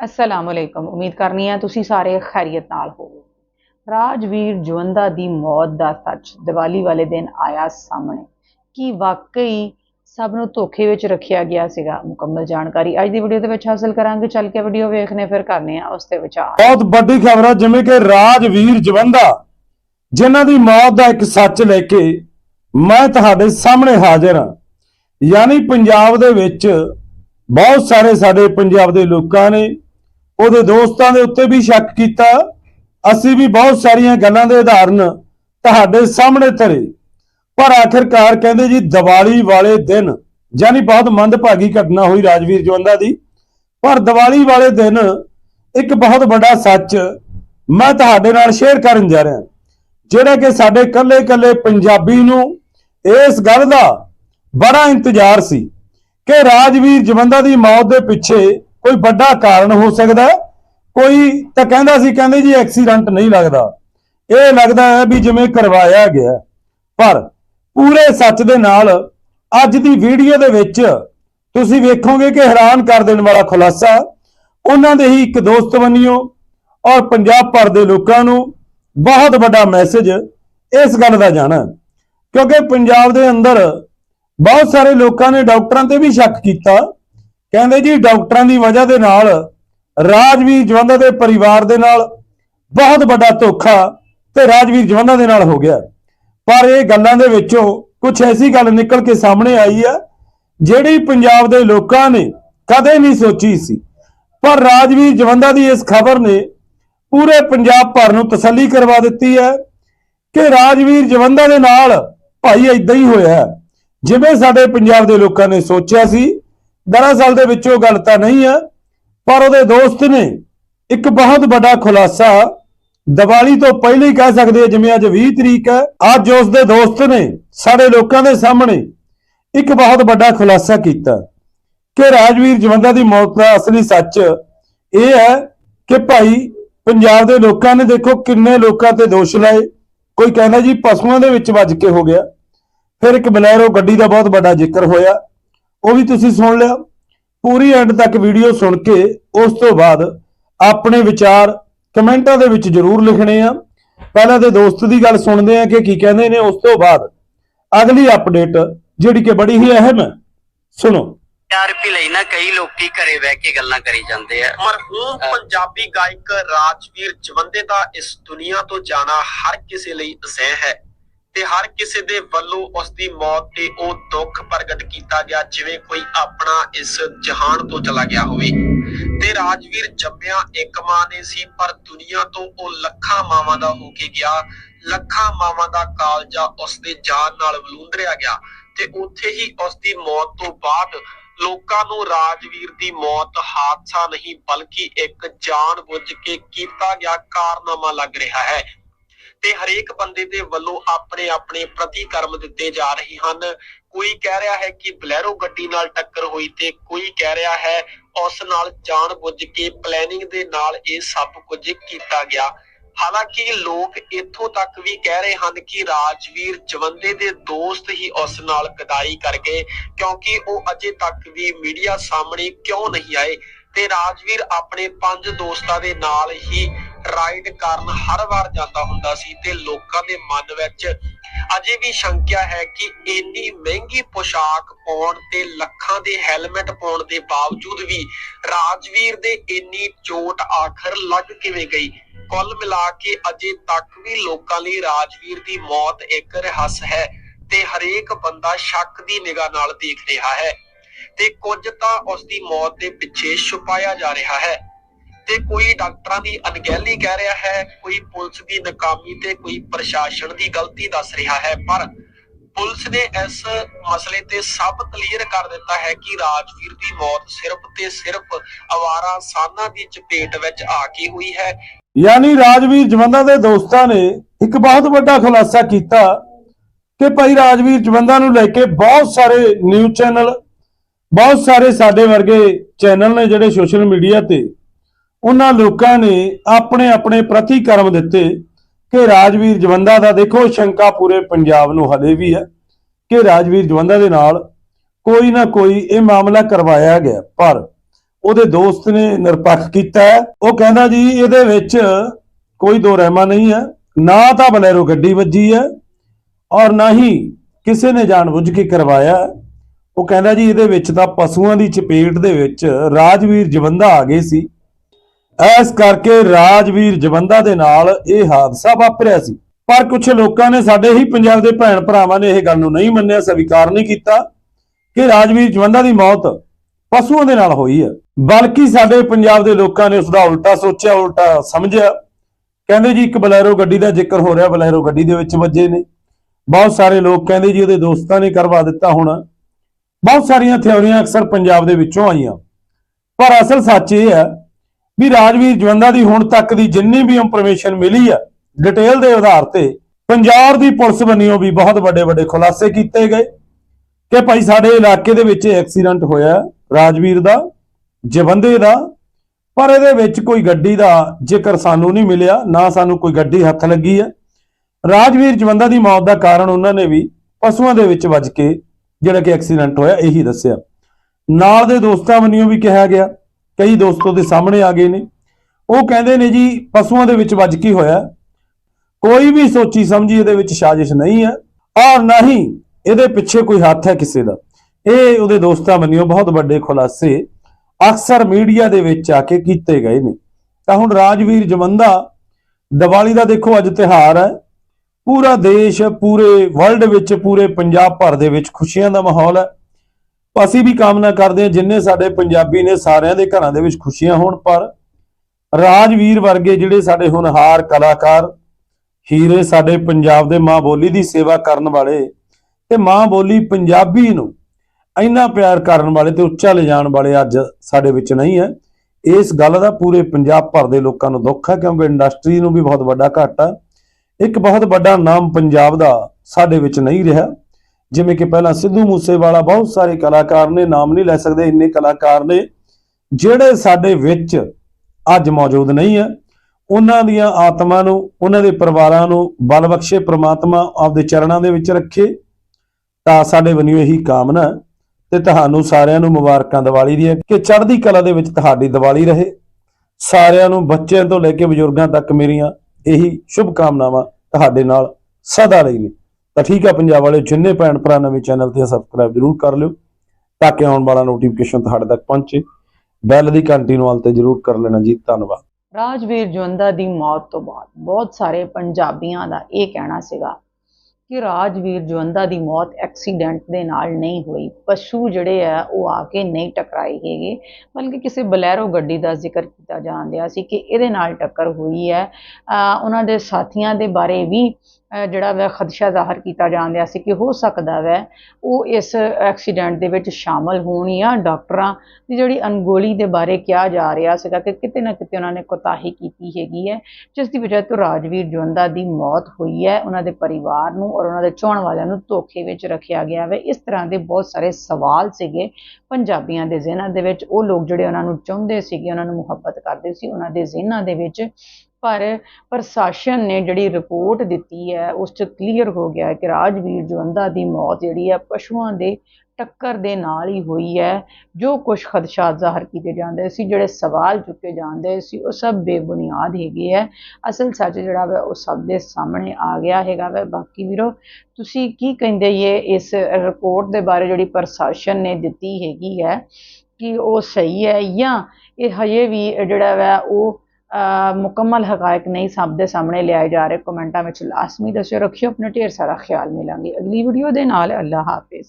ਅਸਲਾਮ ਅਲੈਕਮ ਉਮੀਦ ਕਰਨੀ ਹੈ ਤੁਸੀਂ ਸਾਰੇ ਖੈਰੀਅਤ ਨਾਲ ਹੋਵੋ ਰਾਜਵੀਰ ਜਵੰਦਾ ਦੀ ਮੌਤ ਦਾ ਸੱਚ ਦੀਵਾਲੀ ਵਾਲੇ ਦਿਨ ਆਇਆ ਸਾਹਮਣੇ। ਕੀ ਵਾਕਈ ਸਭ ਨੂੰ ਧੋਖੇ ਵਿੱਚ ਰੱਖਿਆ ਗਿਆ ਸੀਗਾ? ਮੁਕੰਮਲ ਜਾਣਕਾਰੀ ਅੱਜ ਦੀ ਵੀਡੀਓ ਦੇ ਵਿੱਚ ਹਾਸਲ ਕਰਾਂਗੇ। ਚੱਲ ਕੇ ਵੀਡੀਓ ਵੇਖਨੇ ਫਿਰ ਕਰਨੇ ਆ ਉਸ ਤੇ ਵਿਚਾਰ। ਬਹੁਤ ਵੱਡੀ ਖਬਰ ਹੈ ਜਿਵੇਂ ਕਿ ਰਾਜਵੀਰ ਜਵੰਦਾ, ਜਿਨ੍ਹਾਂ ਦੀ ਮੌਤ ਦਾ ਇੱਕ ਸੱਚ ਲੈ ਕੇ ਮੈਂ ਤੁਹਾਡੇ ਸਾਹਮਣੇ ਹਾਜ਼ਰ ਹਾਂ। ਯਾਨੀ ਪੰਜਾਬ ਦੇ ਵਿੱਚ ਬਹੁਤ ਸਾਰੇ ਸਾਡੇ ਪੰਜਾਬ ਦੇ ਲੋਕਾਂ ਨੇ ਉਹਦੇ ਦੋਸਤਾਂ ਦੇ ਉੱਤੇ ਵੀ ਸ਼ੱਕ ਕੀਤਾ। ਅਸੀਂ ਵੀ ਬਹੁਤ ਸਾਰੀਆਂ ਗੱਲਾਂ ਦੇ ਉਦਾਹਰਨ ਤੁਹਾਡੇ ਸਾਹਮਣੇ ਧਰੇ। ਪਰ ਆਖਿਰਕਾਰ ਕਹਿੰਦੇ ਜੀ, ਦੀਵਾਲੀ ਵਾਲੇ ਦਿਨ, ਯਾਨੀ ਬਹੁਤ ਮੰਦਭਾਗੀ ਘਟਨਾ ਹੋਈ ਰਾਜਵੀਰ ਜਵੰਦਾ ਦੀ। ਪਰ ਦੀਵਾਲੀ ਵਾਲੇ ਦਿਨ ਇੱਕ ਬਹੁਤ ਵੱਡਾ ਸੱਚ ਮੈਂ ਤੁਹਾਡੇ ਨਾਲ ਸ਼ੇਅਰ ਕਰਨ ਜਾ ਰਿਹਾ। ਜਿਹੜਾ ਕਿ ਸਾਡੇ ਕੱਲੇ-ਕੱਲੇ ਪੰਜਾਬੀ ਨੂੰ ਇਸ ਗੱਲ ਦਾ ਬੜਾ ਇੰਤਜ਼ਾਰ ਸੀ ਕਿ ਰਾਜਵੀਰ ਜਵੰਦਾ ਦੀ ਮੌਤ ਦੇ ਪਿੱਛੇ ਕੋਈ ਵੱਡਾ ਕਾਰਨ ਹੋ ਸਕਦਾ ਕੋਈ ਤਾਂ ਕਹਿੰਦਾ ਸੀ, ਕਹਿੰਦੇ ਜੀ ਐਕਸੀਡੈਂਟ ਨਹੀਂ ਲੱਗਦਾ। ਇਹ ਲੱਗਦਾ ਹੈ ਵੀ ਜਿਵੇਂ ਕਰਵਾਇਆ ਗਿਆ। ਪਰ ਪੂਰੇ ਸੱਚ ਦੇ ਨਾਲ ਅੱਜ ਦੀ ਵੀਡੀਓ ਦੇ ਵਿੱਚ ਤੁਸੀਂ ਵੇਖੋਗੇ ਕਿ ਹੈਰਾਨ ਕਰ ਦੇਣ ਵਾਲਾ ਖੁਲਾਸਾ ਉਹਨਾਂ ਦੇ ਹੀ ਇੱਕ ਦੋਸਤ ਬਣਿਓ ਔਰ ਪੰਜਾਬ ਭਰ ਦੇ ਲੋਕਾਂ ਨੂੰ ਬਹੁਤ ਵੱਡਾ ਮੈਸੇਜ ਇਸ ਗੱਲ ਦਾ ਜਾਣਾ ਕਿਉਂਕਿ ਪੰਜਾਬ ਦੇ ਅੰਦਰ ਬਹੁਤ ਸਾਰੇ ਲੋਕਾਂ ਨੇ ਡਾਕਟਰਾਂ ਤੇ ਵੀ ਸ਼ੱਕ ਕੀਤਾ। ਕਹਿੰਦੇ ਜੀ ਡਾਕਟਰਾਂ ਦੀ ਵਜ੍ਹਾ ਦੇ ਨਾਲ, ਰਾਜਵੀਰ ਜਵੰਦਾ ਦੇ ਪਰਿਵਾਰ ਦੇ ਨਾਲ ਬਹੁਤ ਵੱਡਾ ਧੋਖਾ ਤੇ ਰਾਜਵੀਰ ਜਵੰਦਾ ਦੇ ਨਾਲ ਹੋ ਗਿਆ ਪਰ ਇਹ ਗੱਲਾਂ ਦੇ ਵਿੱਚੋਂ ਕੁਝ ਐਸੀ ਗੱਲ ਨਿਕਲ ਕੇ ਸਾਹਮਣੇ ਆਈ ਆ, ਜਿਹੜੀ ਪੰਜਾਬ ਦੇ ਲੋਕਾਂ ਨੇ ਕਦੇ ਨਹੀਂ ਸੋਚੀ ਸੀ ਪਰ ਰਾਜਵੀਰ ਜਵੰਦਾ ਦੀ ਇਸ ਖਬਰ ਨੇ ਪੂਰੇ ਪੰਜਾਬ ਭਰ ਨੂੰ ਤਸੱਲੀ ਕਰਵਾ ਦਿੱਤੀ ਹੈ ਕਿ ਰਾਜਵੀਰ ਜਵੰਦਾ ਦੇ ਨਾਲ ਭਾਈ ਇਦਾਂ ਹੀ ਹੋਇਆ ਹੈ। ਜਿਵੇਂ ਸਾਡੇ ਪੰਜਾਬ ਦੇ ਲੋਕਾਂ ਨੇ ਸੋਚਿਆ ਸੀ ਦਰਅਸਲ ਦੇ ਵਿੱਚ ਉਹ ਗੱਲ ਤਾਂ ਨਹੀਂ ਹੈ ਪਰ ਉਹਦੇ ਦੋਸਤ ਨੇ ਇੱਕ ਬਹੁਤ ਵੱਡਾ ਖੁਲਾਸਾ ਦੀਵਾਲੀ ਤੋਂ ਪਹਿਲੇ ਹੀ ਕਹਿ ਸਕਦੇ ਜਿਵੇਂ ਅੱਜ 20 ਤਰੀਕ ਹੈ, ਅੱਜ ਉਸ ਦੇ ਦੋਸਤ ਨੇ ਸਾਡੇ ਲੋਕਾਂ ਦੇ ਸਾਹਮਣੇ ਇੱਕ ਬਹੁਤ ਵੱਡਾ ਖੁਲਾਸਾ ਕੀਤਾ ਕਿ ਰਾਜਵੀਰ ਜਵੰਦਾ ਦੀ ਮੌਤ ਦਾ ਅਸਲੀ ਸੱਚ ਇਹ ਹੈ ਕਿ ਭਾਈ ਪੰਜਾਬ ਦੇ ਲੋਕਾਂ ਨੇ ਦੇਖੋ ਕਿੰਨੇ ਲੋਕਾਂ ਤੇ ਦੋਸ਼ ਲਾਏ। ਕੋਈ ਕਹਿੰਦਾ ਜੀ ਪਸ਼ੂਆਂ ਦੇ ਵਿੱਚ ਵੱਜ ਕੇ ਹੋ ਗਿਆ। ਫਿਰ ਇੱਕ ਬਲੈਰੋ ਗੱਡੀ ਦਾ ਬਹੁਤ ਵੱਡਾ ਜ਼ਿਕਰ ਹੋਇਆ। ਉਹ ਵੀ ਤੁਸੀਂ ਸੁਣ ਲਿਆ। ਪੂਰੀ ਐਂਡ ਤੱਕ ਵੀਡੀਓ ਸੁਣ ਕੇ ਉਸ ਤੋਂ ਬਾਅਦ ਆਪਣੇ ਵਿਚਾਰ ਕਮੈਂਟਾਂ ਦੇ ਵਿੱਚ ਜ਼ਰੂਰ ਲਿਖਣੇ ਆ। ਪਹਿਲਾਂ ਤੇ ਦੋਸਤ ਦੀ ਗੱਲ ਸੁਣਦੇ ਆ ਕਿ ਕੀ ਕਹਿੰਦੇ ਨੇ ਉਸ ਤੋਂ ਬਾਅਦ ਅਗਲੀ ਅਪਡੇਟ ਜਿਹੜੀ ਕਿ ਬੜੀ ਹੀ ਅਹਿਮ ਹੈ। ਸੁਣੋ। ਆਰਪੀ ਲਈ ਨਾ ਕਈ ਲੋਕੀ ਘਰੇ ਬਹਿ ਕੇ ਗੱਲਾਂ ਕਰੀ ਜਾਂਦੇ ਆ। ਮਰਹੂਮ ਪੰਜਾਬੀ ਗਾਇਕ ਰਾਜਵੀਰ ਜਵੰਦੇ ਦਾ ਇਸ ਦੁਨੀਆ ਤੋਂ ਜਾਣਾ ਹਰ ਕਿਸੇ ਲਈ ਅਸਹਿ ਹੈ। ਤੇ ਹਰ ਕਿਸੇ ਦੇ ਵੱਲੋਂ ਉਸ ਦੀ ਮੌਤ ਤੇ ਉਹ ਦੁੱਖ ਪ੍ਰਗਟ ਕੀਤਾ ਗਿਆ, ਜਿਵੇਂ ਕੋਈ ਆਪਣਾ ਇਸ ਜਹਾਨ ਤੋਂ ਚਲਾ ਗਿਆ ਹੋਵੇ। ਤੇ ਰਾਜਵੀਰ ਜੰਮਿਆ ਇੱਕ ਮਾਂ ਨੇ ਸੀ, ਪਰ ਦੁਨੀਆ ਤੋਂ ਉਹ ਲੱਖਾਂ ਮਾਵਾਂ ਦਾ ਹੋ ਕੇ ਗਿਆ। ਲੱਖਾਂ ਮਾਵਾਂ ਦਾ ਕਾਲਜਾ ਉਸ ਦੇ ਜਾਨ ਨਾਲ ਵਲੂੰਦਰਿਆ ਗਿਆ ਤੇ ਉੱਥੇ ਹੀ ਉਸ ਦੀ ਮੌਤ ਤੋਂ ਬਾਅਦ ਲੋਕਾਂ ਨੂੰ ਰਾਜਵੀਰ ਦੀ ਮੌਤ ਹਾਦਸਾ ਨਹੀਂ, ਬਲਕਿ ਇੱਕ ਜਾਣ ਬੁੱਝ ਕੇ ਕੀਤਾ ਗਿਆ ਕਾਰਨਾਮਾ ਲੱਗ ਰਿਹਾ ਹੈ। ਤੇ ਹਰੇਕ ਬੰਦੇ ਦੇ ਵੱਲੋਂ ਆਪਣੇ ਆਪਣੇ ਪ੍ਰਤੀਕਰਮ ਦਿੱਤੇ ਜਾ ਰਹੇ ਹਨ। ਕੋਈ ਕਹਿ ਰਿਹਾ ਹੈ ਕਿ ਬਲੈਰੋ ਗੱਡੀ ਨਾਲ ਟੱਕਰ ਹੋਈ ਤੇ ਕੋਈ ਕਹਿ ਰਿਹਾ ਹੈ ਉਸ ਨਾਲ ਜਾਣ ਬੁੱਝ ਕੇ ਪਲੈਨਿੰਗ ਦੇ ਨਾਲ ਇਹ ਸਭ ਕੁਝ ਕੀਤਾ ਗਿਆ। ਹਾਲਾਂਕਿ ਲੋਕ ਇੱਥੋਂ ਤੱਕ ਵੀ ਕਹਿ ਰਹੇ ਹਨ ਕਿ ਰਾਜਵੀਰ ਜਵੰਦੇ ਦੇ ਦੋਸਤ ਹੀ ਉਸ ਨਾਲ ਗਦਾਈ ਕਰ ਗਏ, ਕਿਉਂਕਿ ਉਹ ਅਜੇ ਤੱਕ ਵੀ ਮੀਡੀਆ ਸਾਹਮਣੇ ਕਿਉਂ ਨਹੀਂ ਆਏ ਤੇ ਰਾਜਵੀਰ ਆਪਣੇ ਪੰਜ ਦੋਸਤਾਂ ਦੇ ਨਾਲ ਹੀ ਰਾਈਡ ਕਰਨ ਹਰ ਵਾਰ ਜਾਂਦਾ ਹੁੰਦਾ ਸੀ ਤੇ ਲੋਕਾਂ ਦੇ ਮਨ ਵਿੱਚ ਅਜੇ ਵੀ ਸ਼ੰਕਿਆ ਹੈ ਕਿ ਇੰਨੀ ਮਹਿੰਗੀ ਪੋਸ਼ਾਕ ਪਾਉਣ ਤੇ ਲੱਖਾਂ ਦੇ ਹੈਲਮਟ ਪਾਉਣ ਦੇ ਬਾਵਜੂਦ ਵੀ ਰਾਜਵੀਰ ਦੇ ਇੰਨੀ ਚੋਟ ਆਖਰ ਲੱਗ ਕਿਵੇਂ ਗਈ? ਕੁੱਲ ਮਿਲਾ ਕੇ ਅਜੇ ਤੱਕ ਵੀ ਲੋਕਾਂ ਲਈ ਰਾਜਵੀਰ ਦੀ ਮੌਤ ਇੱਕ ਰਹੱਸ ਹੈ ਤੇ ਹਰੇਕ ਬੰਦਾ ਸ਼ੱਕ ਦੀ ਨਿਗਾਹ ਨਾਲ ਦੇਖ ਰਿਹਾ ਹੈ ਤੇ ਕੁਝ ਤਾਂ ਉਸ ਦੀ ਮੌਤ ਦੇ ਪਿੱਛੇ ਛੁਪਾਇਆ ਜਾ ਰਿਹਾ ਹੈ। ਤੇ ਕੋਈ ਡਾਕਟਰਾਂ ਦੀ ਅਣਗਹਿਲੀ ਕਹਿ ਰਿਹਾ ਹੈ, ਕੋਈ ਪੁਲਿਸ ਦੀ ਨਾਕਾਮੀ ਤੇ ਕੋਈ ਪ੍ਰਸ਼ਾਸਨ ਦੀ ਗਲਤੀ ਦੱਸ ਰਿਹਾ ਹੈ, ਪਰ ਪੁਲਿਸ ਨੇ ਇਸ ਮਸਲੇ ਤੇ ਸਭ ਕਲੀਅਰ ਕਰ ਦਿੱਤਾ ਹੈ ਕਿ ਰਾਜਵੀਰ ਦੀ ਮੌਤ ਸਿਰਫ ਤੇ ਸਿਰਫ ਅਵਾਰਾ ਸਾਨਾਂ ਦੀ ਚਪੇਟ ਵਿੱਚ ਆ ਕੇ ਹੋਈ ਹੈ। ਯਾਨੀ ਰਾਜਵੀਰ ਜਵੰਦਾ ਦੇ ਦੋਸਤਾਂ ਨੇ ਇੱਕ ਬਹੁਤ ਵੱਡਾ ਖੁਲਾਸਾ ਕੀਤਾ ਕਿ ਭਾਈ ਰਾਜਵੀਰ ਜਵੰਦਾ ਨੂੰ ਲੈ ਕੇ ਬਹੁਤ ਸਾਰੇ ਨਿਊਜ਼ ਚੈਨਲ ਬਹੁਤ ਸਾਰੇ ਸਾਡੇ ਵਰਗੇ ਚੈਨਲ ਨੇ ਜਿਹੜੇ ਸੋਸ਼ਲ ਮੀਡੀਆ ਤੇ ਉਹਨਾਂ ਲੋਕਾਂ ਨੇ ਆਪਣੇ ਆਪਣੇ ਪ੍ਰਤੀਕਰਮ ਦਿੱਤੇ ਕਿ ਰਾਜਵੀਰ ਜਵੰਦਾ ਦਾ ਦੇਖੋ ਸ਼ੰਕਾ ਪੂਰੇ ਪੰਜਾਬ ਨੂੰ ਹਲੇ ਵੀ ਹੈ ਕਿ ਰਾਜਵੀਰ ਜਵੰਦਾ ਦੇ ਨਾਲ ਕੋਈ ਨਾ ਕੋਈ ਇਹ ਮਾਮਲਾ ਕਰਵਾਇਆ ਗਿਆ, ਪਰ ਉਹਦੇ ਦੋਸਤ ਨੇ ਨਿਰਪੱਖ ਕੀਤਾ ਹੈ ਉਹ ਕਹਿੰਦਾ ਜੀ, ਇਹਦੇ ਵਿੱਚ ਕੋਈ ਦੋ ਰਹਿਮਾ ਨਹੀਂ ਹੈ, ਨਾ ਤਾਂ ਬਲੈਰੋ ਗੱਡੀ ਵੱਜੀ ਹੈ ਔਰ ਨਾ ਹੀ ਕਿਸੇ ਨੇ ਜਾਣਬੁੱਝ ਕੇ ਕਰਵਾਇਆ ਹੈ। ਉਹ ਕਹਿੰਦਾ ਜੀ, ਇਹਦੇ ਵਿੱਚ ਤਾਂ ਪਸ਼ੂਆਂ ਦੀ ਚਪੇਟ ਦੇ ਵਿੱਚ ਰਾਜਵੀਰ ਜਵੰਦਾ ਆ ਗਏ ਸੀ ਇਸ ਕਰਕੇ ਰਾਜਵੀਰ ਜਵੰਦਾ ਦੇ ਨਾਲ ਇਹ ਹਾਦਸਾ ਵਾਪਰਿਆ ਸੀ। ਪਰ ਕੁਝ ਲੋਕਾਂ ਨੇ ਸਾਡੇ ਹੀ ਪੰਜਾਬ ਦੇ ਭੈਣ ਭਰਾਵਾਂ ਨੇ ਇਹ ਗੱਲ ਨੂੰ ਨਹੀਂ ਮੰਨਿਆ, ਸਵੀਕਾਰ ਨਹੀਂ ਕੀਤਾ ਕਿ ਰਾਜਵੀਰ ਜਵੰਦਾ ਦੀ ਮੌਤ ਪਸ਼ੂਆਂ ਦੇ ਨਾਲ ਹੋਈ ਹੈ। ਬਲਕਿ ਸਾਡੇ ਪੰਜਾਬ ਦੇ ਲੋਕਾਂ ਨੇ ਉਸ ਦਾ ਉਲਟਾ ਸੋਚਿਆ, ਉਲਟਾ ਸਮਝਿਆ। ਕਹਿੰਦੇ ਜੀ ਇੱਕ ਬਲੈਰੋ ਗੱਡੀ ਦਾ ਜ਼ਿਕਰ ਹੋ ਰਿਹਾ, ਬਲੈਰੋ ਗੱਡੀ ਦੇ ਵਿੱਚ ਵੱਜੇ ਨੇ। ਬਹੁਤ ਸਾਰੇ ਲੋਕ ਕਹਿੰਦੇ ਜੀ ਉਹਦੇ ਦੋਸਤਾਂ ਨੇ ਕਰਵਾ ਦਿੱਤਾ ਹੋਣਾ। ਬਹੁਤ ਸਾਰੀਆਂ ਥਿਉਰੀਆਂ ਅਕਸਰ ਪੰਜਾਬ ਦੇ ਵਿੱਚੋਂ ਆਈਆਂ। ਪਰ ਅਸਲ ਸੱਚ ਇਹ ਹੈ ਵੀ ਰਾਜਵੀਰ ਜਵੰਦਾ ਦੀ ਹੁਣ ਤੱਕ ਦੀ ਜਿੰਨੀ ਵੀ ਇਨਫੋਰਮੇਸ਼ਨ ਮਿਲੀ ਹੈ ਡਿਟੇਲ ਦੇ ਆਧਾਰ ਤੇ ਪੰਜਾਬ ਦੀ ਪੁਲਿਸ ਵੱਲੋਂ ਵੀ ਬਹੁਤ ਵੱਡੇ ਵੱਡੇ ਖੁਲਾਸੇ ਕੀਤੇ ਗਏ ਕਿ ਭਾਈ ਸਾਡੇ ਇਲਾਕੇ ਦੇ ਵਿੱਚ ਐਕਸੀਡੈਂਟ ਹੋਇਆ ਰਾਜਵੀਰ ਦਾ, ਜਵੰਦੇ ਦਾ, ਪਰ ਇਹਦੇ ਵਿੱਚ ਕੋਈ ਗੱਡੀ ਦਾ ਜ਼ਿਕਰ ਸਾਨੂੰ ਨਹੀਂ ਮਿਲਿਆ, ਨਾ ਸਾਨੂੰ ਕੋਈ ਗੱਡੀ ਹੱਥ ਲੱਗੀ ਹੈ ਰਾਜਵੀਰ ਜਵੰਦਾ ਦੀ ਮੌਤ ਦਾ ਕਾਰਨ ਉਹਨਾਂ ਨੇ ਵੀ ਪਸ਼ੂਆਂ ਦੇ ਵਿੱਚ ਵੱਜ ਕੇ ਜਿਹੜਾ ਕਿ ਐਕਸੀਡੈਂਟ ਹੋਇਆ, ਇਹੀ ਦੱਸਿਆ। ਨਾਲ ਦੇ ਦੋਸਤਾਂ ਵੱਲੋਂ ਵੀ ਕਿਹਾ ਗਿਆ ਕਈ ਦੋਸਤੋ ਦੇ ਸਾਹਮਣੇ ਆ ਗਏ ਨੇ। ਉਹ ਕਹਿੰਦੇ ਨੇ ਜੀ, ਪਸ਼ੂਆਂ ਦੇ ਵਿੱਚ ਵੱਜ ਕੇ ਹੋਇਆ? ਕੋਈ ਵੀ ਸੋਚੀ ਸਮਝੀ ਇਹਦੇ ਵਿੱਚ ਸਾਜ਼ਿਸ਼ ਨਹੀਂ ਹੈ। ਔਰ ਨਾ ਹੀ ਇਹਦੇ ਪਿੱਛੇ ਕੋਈ ਹੱਥ ਹੈ ਕਿਸੇ ਦਾ। ਇਹ ਉਹਦੇ ਦੋਸਤਾਂ ਵੱਲੋਂ ਬਹੁਤ ਵੱਡੇ ਖੁਲਾਸੇ ਅਕਸਰ ਮੀਡੀਆ ਦੇ ਵਿੱਚ ਆ ਕੇ ਕੀਤੇ ਗਏ ਨੇ। ਤਾਂ ਹੁਣ ਰਾਜਵੀਰ ਜਵੰਦਾ, ਦੀਵਾਲੀ ਦਾ ਦੇਖੋ ਅੱਜ ਤਿਹਾਰ ਹੈ। ਪੂਰਾ ਦੇਸ਼, ਪੂਰੇ ਵਰਲਡ ਵਿੱਚ, ਪੂਰੇ ਪੰਜਾਬ ਭਰ ਦੇ ਵਿੱਚ ਖੁਸ਼ੀਆਂ ਦਾ ਮਾਹੌਲ ਹੈ। ਅਸੀਂ ਵੀ ਕਾਮਨਾ ਕਰਦੇ ਹਾਂ ਜਿੰਨੇ ਸਾਡੇ ਪੰਜਾਬੀ ਨੇ ਸਾਰਿਆਂ ਦੇ ਘਰਾਂ ਦੇ ਵਿੱਚ ਖੁਸ਼ੀਆਂ ਹੋਣ, ਪਰ ਰਾਜਵੀਰ ਵਰਗੇ ਜਿਹੜੇ ਸਾਡੇ ਹੋਣਹਾਰ ਕਲਾਕਾਰ, ਹੀਰੇ ਸਾਡੇ ਪੰਜਾਬ ਦੇ ਮਾਂ ਬੋਲੀ ਦੀ ਸੇਵਾ ਕਰਨ ਵਾਲੇ ਤੇ ਮਾਂ ਬੋਲੀ ਪੰਜਾਬੀ ਨੂੰ ਇੰਨਾ ਪਿਆਰ ਕਰਨ ਵਾਲੇ ਤੇ ਉੱਚਾ ਲਿਜਾਣ ਵਾਲੇ ਅੱਜ ਸਾਡੇ ਵਿੱਚ ਨਹੀਂ ਹੈ। ਇਸ ਗੱਲ ਦਾ ਪੂਰੇ ਪੰਜਾਬ ਭਰ ਦੇ ਲੋਕਾਂ ਨੂੰ ਦੁੱਖ ਹੈ ਕਿਉਂਕਿ ਇੰਡਸਟਰੀ ਨੂੰ ਵੀ ਬਹੁਤ ਵੱਡਾ ਘਾਟਾ ਇੱਕ ਬਹੁਤ ਵੱਡਾ ਨਾਮ ਪੰਜਾਬ ਦਾ ਸਾਡੇ ਵਿੱਚ ਨਹੀਂ ਰਿਹਾ। ਜਿਵੇਂ ਕਿ ਪਹਿਲਾਂ ਸਿੱਧੂ ਮੂਸੇਵਾਲਾ ਬਹੁਤ ਸਾਰੇ ਕਲਾਕਾਰ ਨੇ ਨਾਮ ਨਹੀਂ ਲੈ ਸਕਦੇ, ਇੰਨੇ ਕਲਾਕਾਰ ਨੇ, ਜਿਹੜੇ ਸਾਡੇ ਵਿੱਚ ਅੱਜ ਮੌਜੂਦ ਨਹੀਂ ਹੈ। ਉਹਨਾਂ ਦੀਆਂ ਆਤਮਾ ਨੂੰ, ਉਹਨਾਂ ਦੇ ਪਰਿਵਾਰਾਂ ਨੂੰ ਬਲ ਬਖਸ਼ੇ ਪ੍ਰਮਾਤਮਾ ਆਪਦੇ ਚਰਨਾਂ ਦੇ ਵਿੱਚ ਰੱਖੇ, ਤਾਂ ਸਾਡੇ ਵੱਲੋਂ ਇਹੀ ਕਾਮਨਾ ਹੈ ਤੇ ਤੁਹਾਨੂੰ ਸਾਰਿਆਂ ਨੂੰ ਮੁਬਾਰਕਾਂ ਦੀਵਾਲੀ ਦੀਆਂ, ਕਿ ਚੜ੍ਹਦੀ ਕਲਾ ਦੇ ਵਿੱਚ ਤੁਹਾਡੀ ਦੀਵਾਲੀ ਰਹੇ। ਸਾਰਿਆਂ ਨੂੰ, ਬੱਚਿਆਂ ਤੋਂ ਲੈ ਕੇ ਬਜ਼ੁਰਗਾਂ ਤੱਕ ਮੇਰੀਆਂ ਇਹੀ ਸ਼ੁਭ ਕਾਮਨਾਵਾਂ ਤੁਹਾਡੇ ਨਾਲ ਸਦਾ ਲਈ ਨੇ। ਤਾਂ ਠੀਕ ਆ ਪੰਜਾਬ ਵਾਲੇ ਜਿੰਨੇ ਭੈਣ ਭਰਾ ਨਵੇਂ ਚੈਨਲ ਤੇ ਸਬਸਕ੍ਰਾਈਬ ਜ਼ਰੂਰ ਕਰ ਲਿਓ, ਤਾਂ ਕਿ ਆਉਣ ਵਾਲਾ ਨੋਟੀਫਿਕੇਸ਼ਨ ਤੁਹਾਡੇ ਤੱਕ ਪਹੁੰਚੇ। ਬੈਲ ਦੀ ਘੰਟੀ ਨੂੰ ਵਾਲ ਤੇ ਜ਼ਰੂਰ ਕਰ ਲੈਣਾ ਜੀ, ਧੰਨਵਾਦ। ਰਾਜਵੀਰ ਜਵੰਦਾ ਦੀ ਮੌਤ ਤੋਂ ਬਾਅਦ ਬਹੁਤ ਸਾਰੇ ਪੰਜਾਬੀਆਂ ਦਾ ਇਹ ਕਹਿਣਾ ਸੀਗਾ ਕਿ ਰਾਜਵੀਰ ਜਵੰਦਾ ਦੀ ਮੌਤ ਐਕਸੀਡੈਂਟ ਦੇ ਨਾਲ ਨਹੀਂ ਹੋਈ। ਪਸ਼ੂ ਜਿਹੜੇ ਆ, ਉਹ ਆ ਕੇ ਨਹੀਂ ਟਕਰਾਏ ਹੈਗੇ। ਬਲਕਿ ਕਿਸੇ ਬਲੈਰੋ ਗੱਡੀ ਦਾ ਜ਼ਿਕਰ ਕੀਤਾ ਜਾਂਦਿਆ ਸੀ ਕਿ ਇਹਦੇ ਨਾਲ ਟੱਕਰ ਹੋਈ ਹੈ। ਉਹਨਾਂ ਦੇ ਸਾਥੀਆਂ ਦੇ ਬਾਰੇ ਵੀ ਜਿਹੜਾ ਵੈ ਖਦਸ਼ਾ ਜ਼ਾਹਰ ਕੀਤਾ ਜਾਂਦਿਆ ਸੀ ਕਿ ਹੋ ਸਕਦਾ ਵੈ ਉਹ ਇਸ ਐਕਸੀਡੈਂਟ ਦੇ ਵਿੱਚ ਸ਼ਾਮਲ ਹੋਣ ਜਾਂ ਡਾਕਟਰਾਂ ਦੀ ਜਿਹੜੀ ਅਣਗੋਲੀ ਦੇ ਬਾਰੇ ਕਿਹਾ ਜਾ ਰਿਹਾ ਸੀਗਾ ਕਿ ਕਿਤੇ ਨਾ ਕਿਤੇ ਉਹਨਾਂ ਨੇ ਕੋਤਾਹੀ ਕੀਤੀ ਹੈਗੀ ਹੈ, ਜਿਸ ਦੀ ਵਜ੍ਹਾ ਤੋਂ ਰਾਜਵੀਰ ਜਵੰਦਾ ਦੀ ਮੌਤ ਹੋਈ ਹੈ। ਉਹਨਾਂ ਦੇ ਪਰਿਵਾਰ ਨੂੰ ਔਰ ਉਹਨਾਂ ਦੇ ਚੋਣ ਵਾਲਿਆਂ ਨੂੰ ਧੋਖੇ ਵਿੱਚ ਰੱਖਿਆ ਗਿਆ ਹੈ ਇਸ ਤਰ੍ਹਾਂ ਦੇ ਬਹੁਤ ਸਾਰੇ ਸਵਾਲ ਸੀਗੇ ਪੰਜਾਬੀਆਂ ਦੇ ਜ਼ਿਹਨਾਂ ਦੇ ਵਿੱਚ। ਉਹ ਲੋਕ ਜਿਹੜੇ ਉਹਨਾਂ ਨੂੰ ਚਾਹੁੰਦੇ ਸੀਗੇ, ਉਹਨਾਂ ਨੂੰ ਮੁਹੱਬਤ ਕਰਦੇ ਸੀ, ਉਹਨਾਂ ਦੇ ਜ਼ਿਹਨਾਂ ਦੇ ਵਿੱਚ ਪਰ ਪ੍ਰਸ਼ਾਸਨ ਨੇ ਜਿਹੜੀ ਰਿਪੋਰਟ ਦਿੱਤੀ ਹੈ, ਉਸ 'ਚ ਕਲੀਅਰ ਹੋ ਗਿਆ ਕਿ ਰਾਜਵੀਰ ਜਵੰਦਾ ਦੀ ਮੌਤ ਜਿਹੜੀ ਹੈ, ਪਸ਼ੂਆਂ ਦੇ ਟੱਕਰ ਦੇ ਨਾਲ ਹੀ ਹੋਈ ਹੈ। ਜੋ ਕੁਝ ਖਦਸ਼ਾਤ ਜ਼ਾਹਰ ਕੀਤੇ ਜਾਂਦੇ ਸੀ, ਜਿਹੜੇ ਸਵਾਲ ਚੁੱਕੇ ਜਾਂਦੇ ਸੀ, ਉਹ ਸਭ ਬੇਬੁਨਿਆਦ ਹੈਗੇ ਹੈ। ਅਸਲ ਸੱਚ ਜਿਹੜਾ ਵਾ, ਉਹ ਸਭ ਦੇ ਸਾਹਮਣੇ ਆ ਗਿਆ ਹੈਗਾ ਵਾ। ਬਾਕੀ ਵੀਰੋ, ਤੁਸੀਂ ਕੀ ਕਹਿੰਦੇ ਜੇ ਇਸ ਰਿਪੋਰਟ ਦੇ ਬਾਰੇ ਜਿਹੜੀ ਪ੍ਰਸ਼ਾਸਨ ਨੇ ਦਿੱਤੀ ਹੈਗੀ ਹੈ, ਕਿ ਉਹ ਸਹੀ ਹੈ ਜਾਂ ਇਹ ਹਜੇ ਵੀ ਜਿਹੜਾ ਵਾ, ਉਹ ਮੁਕੰਮਲ ਹਕਾਇਕ ਨਹੀਂ ਸਭ ਦੇ ਸਾਹਮਣੇ ਲਿਆਏ ਜਾ ਰਹੇ ਕਮੈਂਟਾਂ ਵਿੱਚ ਲਾਜ਼ਮੀ ਦੱਸਿਓ, ਰੱਖਿਓ, ਆਪਣਾ ਢੇਰ ਸਾਰਾ ਖਿਆਲ ਮਿਲਾਂਗੇ। ਅਗਲੀ ਵੀਡੀਓ ਦੇ ਨਾਲ ਅੱਲਾ ਹਾਫਿਜ਼।